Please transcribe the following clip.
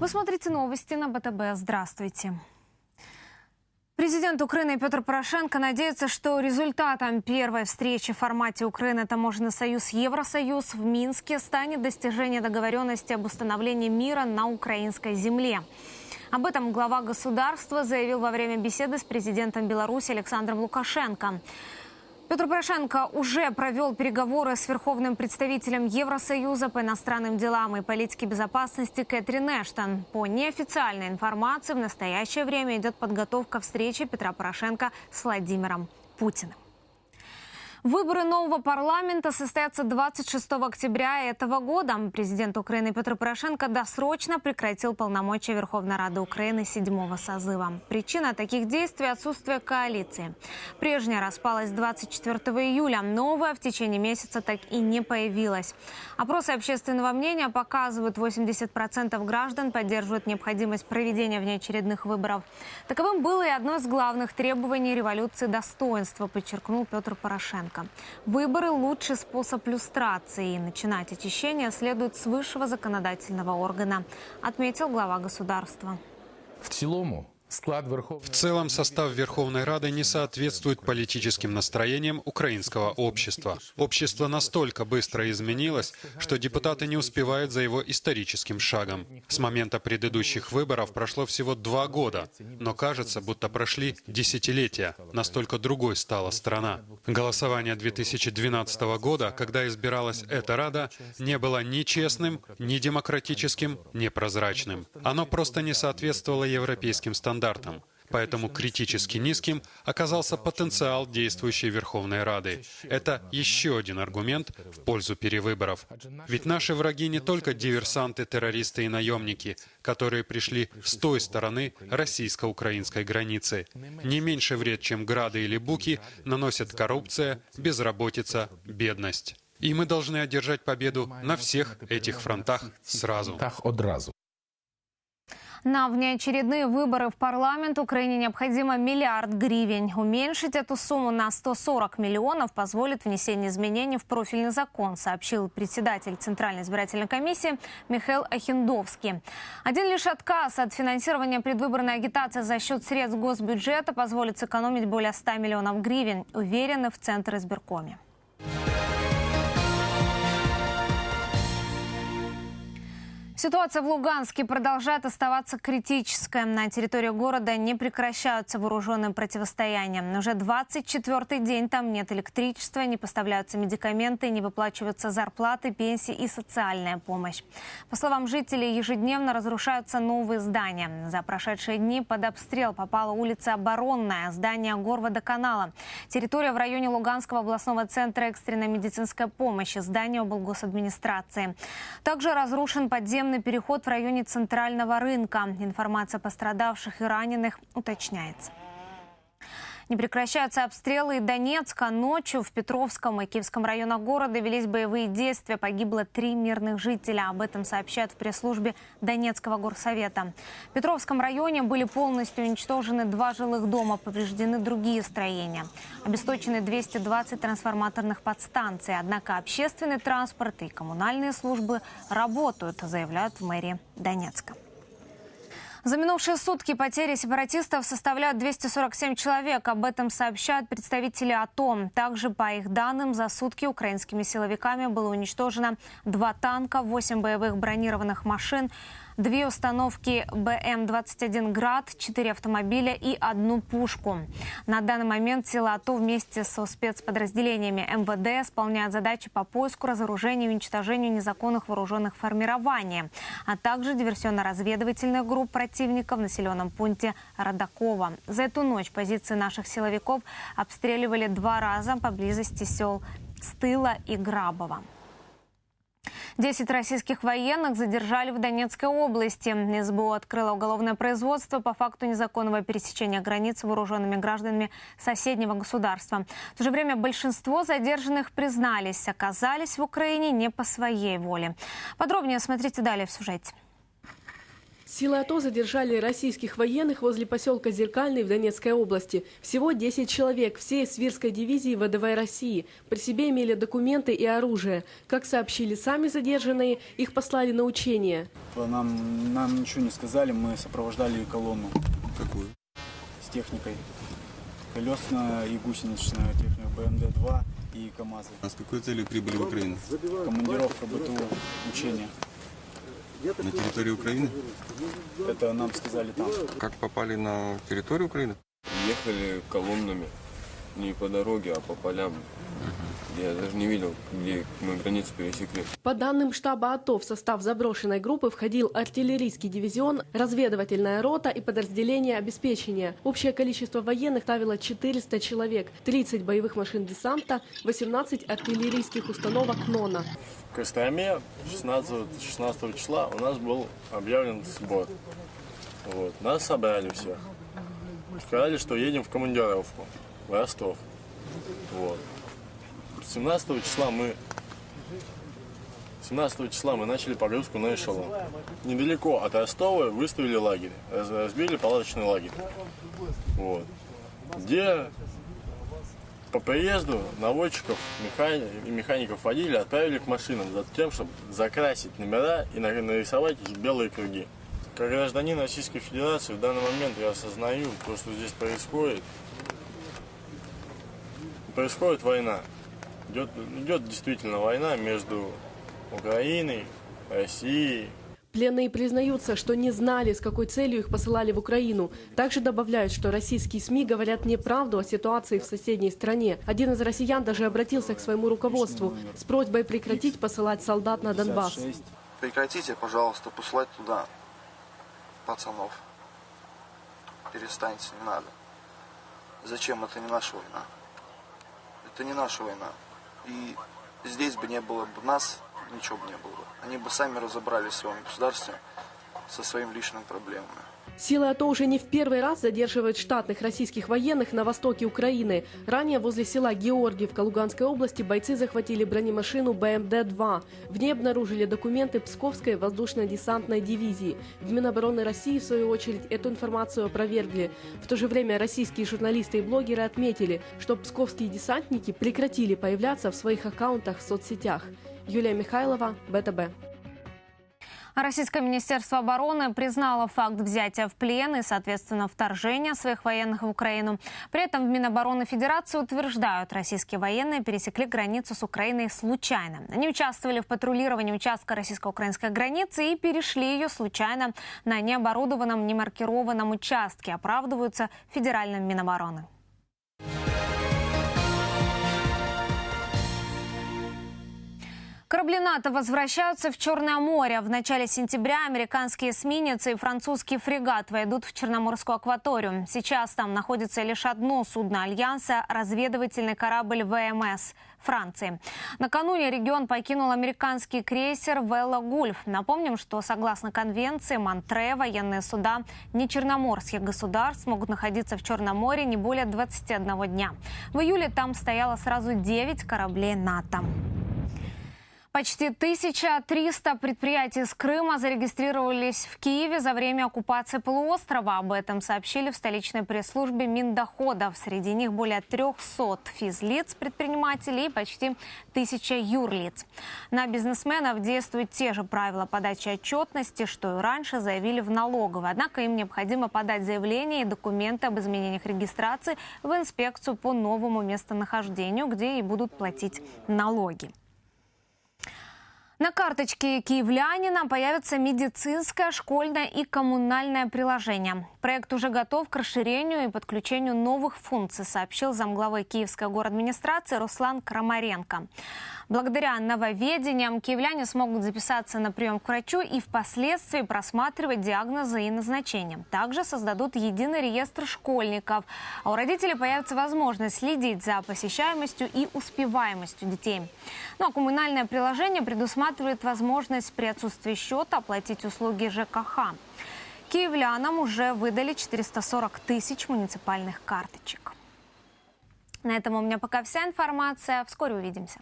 Вы смотрите новости на БТБ. Здравствуйте. Президент Украины Петр Порошенко надеется, что результатом первой встречи в формате Украины Таможенный союз Евросоюз в Минске станет достижение договоренности об установлении мира на украинской земле. Об этом глава государства заявил во время беседы с президентом Беларуси Александром Лукашенко. Петр Порошенко уже провел переговоры с верховным представителем Евросоюза по иностранным делам и политике безопасности Кэтрин Эштон. По неофициальной информации, в настоящее время идет подготовка встречи Петра Порошенко с Владимиром Путиным. Выборы нового парламента состоятся 26 октября этого года. Президент Украины Петр Порошенко досрочно прекратил полномочия Верховной Рады Украины седьмого созыва. Причина таких действий – отсутствие коалиции. Прежняя распалась 24 июля, новая в течение месяца так и не появилась. Опросы общественного мнения показывают, 80% граждан поддерживают необходимость проведения внеочередных выборов. Таковым было и одно из главных требований революции достоинства, подчеркнул Петр Порошенко. Выборы – лучший способ люстрации. Начинать очищение следует с высшего законодательного органа, отметил глава государства. В цілому В целом состав Верховной Рады не соответствует политическим настроениям украинского общества. Общество настолько быстро изменилось, что депутаты не успевают за его историческим шагом. С момента предыдущих выборов прошло всего два года, но кажется, будто прошли десятилетия. Настолько другой стала страна. Голосование 2012 года, когда избиралась эта Рада, не было ни честным, ни демократическим, ни прозрачным. Оно просто не соответствовало европейским стандартам. Поэтому критически низким оказался потенциал действующей Верховной Рады. Это еще один аргумент в пользу перевыборов. Ведь наши враги не только диверсанты, террористы и наемники, которые пришли с той стороны российско-украинской границы. Не меньше вред, чем грады или буки, наносят коррупция, безработица, бедность. И мы должны одержать победу на всех этих фронтах сразу. На внеочередные выборы в парламент Украине необходимо миллиард гривен. Уменьшить эту сумму на 140 миллионов позволит внесение изменений в профильный закон, сообщил председатель Центральной избирательной комиссии Михаил Ахиндовский. Один лишь отказ от финансирования предвыборной агитации за счет средств госбюджета позволит сэкономить более 100 миллионов гривен, уверены в Центр избиркоме. Ситуация в Луганске продолжает оставаться критической. На территории города не прекращаются вооруженные противостояния. Уже 24-й день там нет электричества, не поставляются медикаменты, не выплачиваются зарплаты, пенсии и социальная помощь. По словам жителей, ежедневно разрушаются новые здания. За прошедшие дни под обстрел попала улица Оборонная, здание Горводоканала. Территория в районе Луганского областного центра экстренной медицинской помощи, здание облгосадминистрации. Также разрушен подземный переход в районе центрального рынка. Информация о пострадавших и раненых уточняется. Не прекращаются обстрелы и Донецка. Ночью в Петровском и Киевском районах города велись боевые действия. Погибло три мирных жителя. Об этом сообщают в пресс-службе Донецкого горсовета. В Петровском районе были полностью уничтожены два жилых дома, повреждены другие строения. Обесточены 220 трансформаторных подстанций. Однако общественный транспорт и коммунальные службы работают, заявляют в мэрии Донецка. За минувшие сутки потери сепаратистов составляют 247 человек. Об этом сообщают представители АТО. Также, по их данным, за сутки украинскими силовиками было уничтожено два танка, 8 боевых бронированных машин, две установки БМ-21 «Град», четыре автомобиля и одну пушку. На данный момент силы АТО вместе со спецподразделениями МВД исполняют задачи по поиску, разоружению и уничтожению незаконных вооруженных формирований, а также диверсионно-разведывательных групп противника в населенном пункте Родакова. За эту ночь позиции наших силовиков обстреливали два раза поблизости сел Стыла и Грабова. Десять российских военных задержали в Донецкой области. СБУ открыла уголовное производство по факту незаконного пересечения границ вооруженными гражданами соседнего государства. В то же время большинство задержанных признались, оказались в Украине не по своей воле. Подробнее смотрите далее в сюжете. Силы АТО задержали российских военных возле поселка Зеркальный в Донецкой области. Всего 10 человек, все из Свирской дивизии ВДВ России. При себе имели документы и оружие. Как сообщили сами задержанные, их послали на учения. Нам, нам ничего не сказали, мы сопровождали колонну Какую? с техникой. Колесная и гусеничная техника БМД-2 и КАМАЗы. А с какой целью прибыли в Украину? Командировка БТУ, учения. На территории Украины? Это нам сказали там. Как попали на территорию Украины? Ехали колоннами, не по дороге, а по полям. Я даже не видел, где мы границу пересекли. По данным штаба АТО, в состав заброшенной группы входил артиллерийский дивизион, разведывательная рота и подразделение обеспечения. Общее количество военных ставило 400 человек, 30 боевых машин десанта, 18 артиллерийских установок НОНа. Костроме 16, 16 числа у нас был объявлен сбор. Вот. Нас собрали всех. Сказали, что едем в командировку в Ростов. Вот. 17 числа мы 17 числа мы начали погрузку на эшелон. Недалеко от Ростова выставили лагерь, раз- разбили палаточный лагерь. Вот. Где по приезду наводчиков и механиков водили отправили к машинам за тем, чтобы закрасить номера и на- нарисовать их белые круги. Как гражданин Российской Федерации в данный момент я осознаю то, что здесь происходит. Происходит война. Идет, идет действительно война между Украиной, Россией, Пленные признаются, что не знали, с какой целью их посылали в Украину. Также добавляют, что российские СМИ говорят неправду о ситуации в соседней стране. Один из россиян даже обратился к своему руководству с просьбой прекратить посылать солдат на Донбасс. 56. Прекратите, пожалуйста, посылать туда пацанов. Перестаньте, не надо. Зачем? Это не наша война. Это не наша война. И здесь бы не было бы нас, ничего бы не было. Они бы сами разобрались в своем государстве со своими личными проблемами. Силы АТО уже не в первый раз задерживают штатных российских военных на востоке Украины. Ранее возле села Георгиевка Луганской области бойцы захватили бронемашину БМД-2. В ней обнаружили документы Псковской воздушно-десантной дивизии. В Минобороны России, в свою очередь, эту информацию опровергли. В то же время российские журналисты и блогеры отметили, что псковские десантники прекратили появляться в своих аккаунтах в соцсетях. Юлия Михайлова, БТБ. Российское Министерство обороны признало факт взятия в плен и, соответственно, вторжения своих военных в Украину. При этом в Минобороны Федерации утверждают, российские военные пересекли границу с Украиной случайно. Они участвовали в патрулировании участка российско-украинской границы и перешли ее случайно на необорудованном, немаркированном участке, оправдываются Федеральным Минобороны. Корабли НАТО возвращаются в Черное море. В начале сентября американские эсминец и французский фрегат войдут в Черноморскую акваторию. Сейчас там находится лишь одно судно Альянса – разведывательный корабль ВМС Франции. Накануне регион покинул американский крейсер «Велла Гульф». Напомним, что согласно конвенции Монтре военные суда нечерноморских государств могут находиться в Черном море не более 21 дня. В июле там стояло сразу 9 кораблей НАТО. Почти 1300 предприятий с Крыма зарегистрировались в Киеве за время оккупации полуострова. Об этом сообщили в столичной пресс-службе Миндоходов. Среди них более 300 физлиц, предпринимателей и почти 1000 юрлиц. На бизнесменов действуют те же правила подачи отчетности, что и раньше заявили в налоговой. Однако им необходимо подать заявление и документы об изменениях регистрации в инспекцию по новому местонахождению, где и будут платить налоги. На карточке киевлянина появится медицинское, школьное и коммунальное приложение. Проект уже готов к расширению и подключению новых функций, сообщил замглавы Киевской администрации Руслан Крамаренко. Благодаря нововведениям киевляне смогут записаться на прием к врачу и впоследствии просматривать диагнозы и назначения. Также создадут единый реестр школьников. А у родителей появится возможность следить за посещаемостью и успеваемостью детей. Ну а коммунальное приложение предусматривает возможность при отсутствии счета оплатить услуги ЖКХ. Киевлянам уже выдали 440 тысяч муниципальных карточек. На этом у меня пока вся информация. Вскоре увидимся.